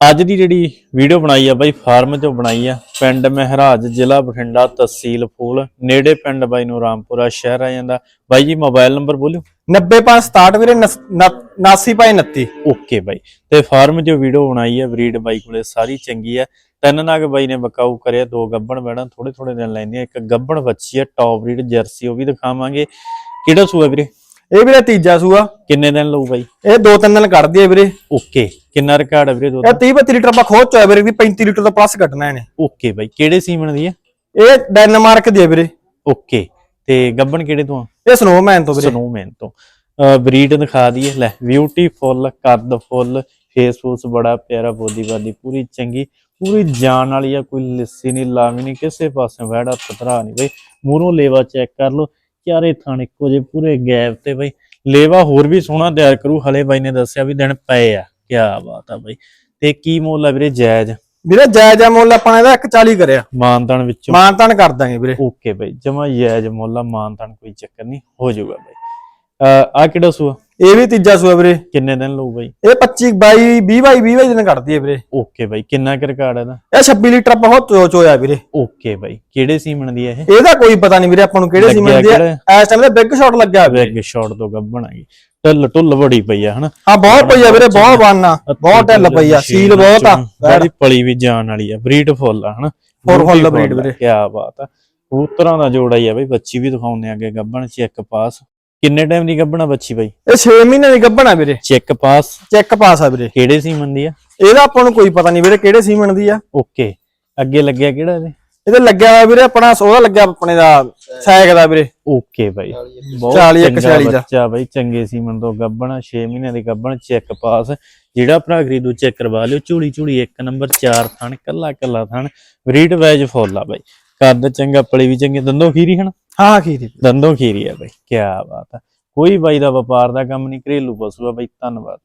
ਅੱਜ ਦੀ ਜਿਹੜੀ ਵੀਡੀਓ ਬਣਾਈ ਆ ਬਾਈ ਫਾਰਮ ਚੋਂ ਬਣਾਈ ਆ। ਪਿੰਡ ਮਹਿਰਾਜ ਜ਼ਿਲ੍ਹਾ ਬਠਿੰਡਾ ਤਹਿਸੀਲ ਫੂਲ। ਨੇੜੇ ਪਿੰਡ ਬਾਈ ਨੂੰ ਰਾਮਪੁਰਾ ਸ਼ਹਿਰ ਆ ਜਾਂਦਾ। ਬਾਈ ਜੀ ਮੋਬਾਈਲ ਨੰਬਰ ਬੋਲਿਓ। 9567 ਵੀਰੇ 8929 ਓਕੇ ਬਾਈ। ਤੇ ਫਾਰਮ ਚੋਂ ਵੀਡੀਓ ਬਣਾਈ ਆ ਬਰੀਡ ਬਾਈ ਕੋਲੇ ਸਾਰੀ ਚੰਗੀ ਆ। ਤਿੰਨ ਨਾਗ ਬਾਈ ਨੇ ਬਕਾਊ ਕਰਿਆ ਦੋ ਗੱਬਣ ਬੈਣਾ ਥੋੜੇ ਥੋੜੇ ਦਿਨ ਲੈਂਦੀਆਂ ਇੱਕ ਗੱਬਣ ਬੱਚੀ ਆ ਟੌਪ ਬਰੀਡ ਜਰਸੀ ਉਹ ਵੀ ਦਿਖਾਵਾਂਗੇ। ਕਿਹੜਾ ਸੂਆ ਵੀਰੇ? ਇਹ ਵੀਰੇ ਤੀਜਾ ਸੂਆ। ਕਿੰਨੇ ਦਿਨ ਲਊ ਬਾਈ? ਇਹ ਦੋ ਤਿੰਨ ਦਿਨ ਕੱਢਦੀ ਹੈ ਵੀਰੇ। ਓਕੇ ਕਿੰਨਾ ਰਿਕਾਰਡ ਵੀਰੇ ਦੁੱਧ ਇਹ 30 32 ਲੀਟਰ ਆਪਾਂ ਖੋਚ ਚੋਇਆ ਵੀਰੇ ਵੀ 35 ਲੀਟਰ ਤੋਂ ਪਲੱਸ ਕੱਢਣਾ ਇਹਨੇ। ਓਕੇ ਬਾਈ ਕਿਹੜੇ ਸੀਮਨ ਦੀ ਆ? ਇਹ ਡੈਨਮਾਰਕ ਦੀ ਹੈ ਵੀਰੇ। ਓਕੇ ਤੇ ਗੱਬਣ ਕਿਹੜੇ ਤੋਂ ਆ? ਇਹ ਸਨੋਮੈਨ ਤੋਂ ਵੀਰੇ। ਸਨੋਮੈਨ ਤੋਂ। ਬਰੀਡ ਦਿਖਾ ਦਈਏ ਲੈ ਬਿਊਟੀਫੁੱਲ ਕੱਦ ਫੁੱਲ ਫੇਸ ਫੂਸ ਬੜਾ ਪਿਆਰਾ ਬੋਦੀ ਬਾਦੀ ਪੂਰੀ ਚੰਗੀ ਪੂਰੀ ਜਾਨ ਵਾਲੀ ਆ ਕੋਈ ਲਿੱਸੀ ਨਹੀਂ ਲਾਵੀ ਨਹੀਂ ਕਿਸੇ ਪਾਸੇ ਵੜਾ ਪਤਰਾ ਨਹੀਂ ਬਈ। ਮੂਹਰੋਂ ਲੇਵਾ ਚੈੱਕ ਕਰ ਲਓ ਚਾਰੇ ਥਾਣ ਇੱਕੋ ਜੇ ਪੂਰੇ ਗੈਪ ਤੇ ਬਈ। ਲੇਵਾ ਹੋਰ ਵੀ ਸੋਹਣਾ ਤਿਆਰ ਕਰੂ। ਹਲੇ ਬਾਈ ਨੇ ਦੱਸਿਆ ਵੀ ਦਿਨ ਪਏ ਆ। ਕੀ ਬਾਤ ਆ ਬਈ। ਤੇ ਕੀ ਮੁੱਲ ਆ ਵੀਰੇ ਜਾਇਜ਼? ਵੀਰੇ ਜਾਇਜ਼ ਆ ਮੁੱਲ ਆਪਾਂ ਇਹਦਾ 140 ਕਰਿਆ। ਮਾਨਤਾਨ ਵਿੱਚੋਂ। ਮਾਨਤਾਨ ਕਰ ਦਾਂਗੇ ਵੀਰੇ। ਓਕੇ ਬਈ ਜਮਾ ਜਾਇਜ਼ ਮੁੱਲ ਆ। ਮਾਨਤਾਨ ਕੋਈ ਚੱਕਰ ਨਹੀਂ ਹੋ ਜਾਊਗਾ ਬਈ। ਆ ਕਿਹੜਾ ਸੂਆ? ਇਹ ਵੀ ਤੀਜਾ ਸੂਆ ਵੀਰੇ। ਕਿੰਨੇ ਦਿਨ ਲਊ ਬਈ? ਇਹ 25 22 20 ਬਾਈ 20 ਬਾਈ ਦਿਨ ਕੱਢਦੀ ਹੈ ਵੀਰੇ। ਓਕੇ ਬਾਈ ਕਿੰਨਾ ਕੁ ਰਿਕਾਰਡ ਹੈ ਇਹਦਾ? ਇਹ 26 ਲੀਟਰ ਹੋ ਚੋ ਚੋਇਆ ਵੀਰੇ। ਓਕੇ ਬਾਈ ਕਿਹੜੇ ਸੀਮਨ ਦੀ ਹੈ ਇਹ? ਇਹਦਾ ਕੋਈ ਪਤਾ ਨਹੀਂ ਵੀਰੇ ਆਪਾਂ ਨੂੰ ਕਿਹੜੇ ਸੀ ਲੱਗਿਆ ਮਿਲਦੀ ਕਿਹੜਾ? ਆ ਇਸ ਟਾਈਮ ਤੇ ਬਿਗ ਸ਼ਾਟ ਲੱਗਿਆ ਵੈਗ ਸ਼ਾਟ ਤੋਂ ਗੱਬਣ ਆ ਗਈ ਢਿੱਲ ਢੁੱਲ ਬੜੀ ਪਈ ਆ ਹਨਾ? ਹਾਂ ਬਹੁਤ ਪਈ ਆ ਵੀਰੇ ਬਹੁਤ ਬਾਨਾ ਬਹੁਤ ਢਿੱਲ ਪਈ ਆ ਸੀਲ ਬਹੁਤ ਆ। ਬੜੀ ਪਲੀ ਵੀ ਜਾਣ ਵਾਲੀ ਆ ਬਰੀਡ ਫੁੱਲ ਆ ਹਨਾ? ਫੁੱਲ ਫੁੱਲ ਆ, ਵੀਰੇ। ਕਿਆ ਬਾਤ ਆ। ਕਬੂਤਰਾਂ ਦਾ ਜੋੜਾ ਹੀ ਆ ਬਈ ਬੱਚੀ ਵੀ ਦਿਖਾਉਂਦੇ ਆਗੇ ਗੱਬਣ ਚੈੱਕ ਪਾਸ। ਕਿੰਨੇ ਟਾਈਮ ਦੀ ਗੱਬਣਾ ਬੱਚੀ ਬਾਈ? ਇਹ 6 ਮਹੀਨੇ ਦੀ ਗੱਭਣਾ ਵੀਰੇ। ਚੈੱਕ ਪਾਸ ਚੈੱਕ ਪਾਸ ਆ ਵੀਰੇ। ਕਿਹੜੇ ਸੀਮਨ ਦੀ ਆ? ਇਹਦਾ ਆਪਾਂ ਨੂੰ ਕੋਈ ਪਤਾ ਨਹੀਂ ਵੀਰੇ ਕਿਹੜੇ ਸੀਮਨ ਦੀ ਆ। ਓਕੇ ਅੱਗੇ ਲੱਗਿਆ ਕਿਹੜਾ ਇਹਦੇ? ਇਹਦੇ ਲੱਗਿਆ ਹੋਇਆ ਵੀਰੇ ਆਪਣਾ ਉਹਦਾ ਲੱਗਿਆ ਆਪਣੇ ਦਾ ਸਾਈਕ ਦਾ ਵੀਰੇ। ਓਕੇ ਬਾਈ। 40 ਇੱਕ ਚੰਗਾ 46 ਦਾ। ਬੱਚਾ ਬਾਈ ਚੰਗੇ ਸੀਮਨ ਤੋਂ ਗੱਬਣਾ 6 ਮਹੀਨਿਆਂ ਦੀ ਗੱਬਣ ਚੈੱਕ ਪਾਸ ਜਿਹੜਾ ਭਰਾ ਖਰੀਦੂ ਚੈੱਕ ਕਰਵਾ ਲਿਓ। ਝੂੜੀ ਝੂੜੀ ਇੱਕ ਨੰਬਰ 4 ਥਣ ਕੱਲਾ ਕੱਲਾ ਥਣ। ਬਰੀਡ ਵੈਜ ਫੁੱਲ ਆ ਬਾਈ। ਕੱਦ ਚੰਗਾ ਪਲੀ ਵੀ ਚੰਗੀ ਦੰਦੋਂ ਖੀਰੀ ਹਨ? ਹਾਂ ਦੀ ਦੰਦੋਂ ਖੀਰੀ ਆ ਬਾਈ ਕੀ ਬਾਤ ਆ। ਕੋਈ ਬਾਈ ਦਾ ਵਪਾਰ ਦਾ ਕੰਮ ਨਹੀਂ ਘਰੇਲੂ ਪਸ਼ੂ ਆ ਬਾਈ ਧੰਨਵਾਦ।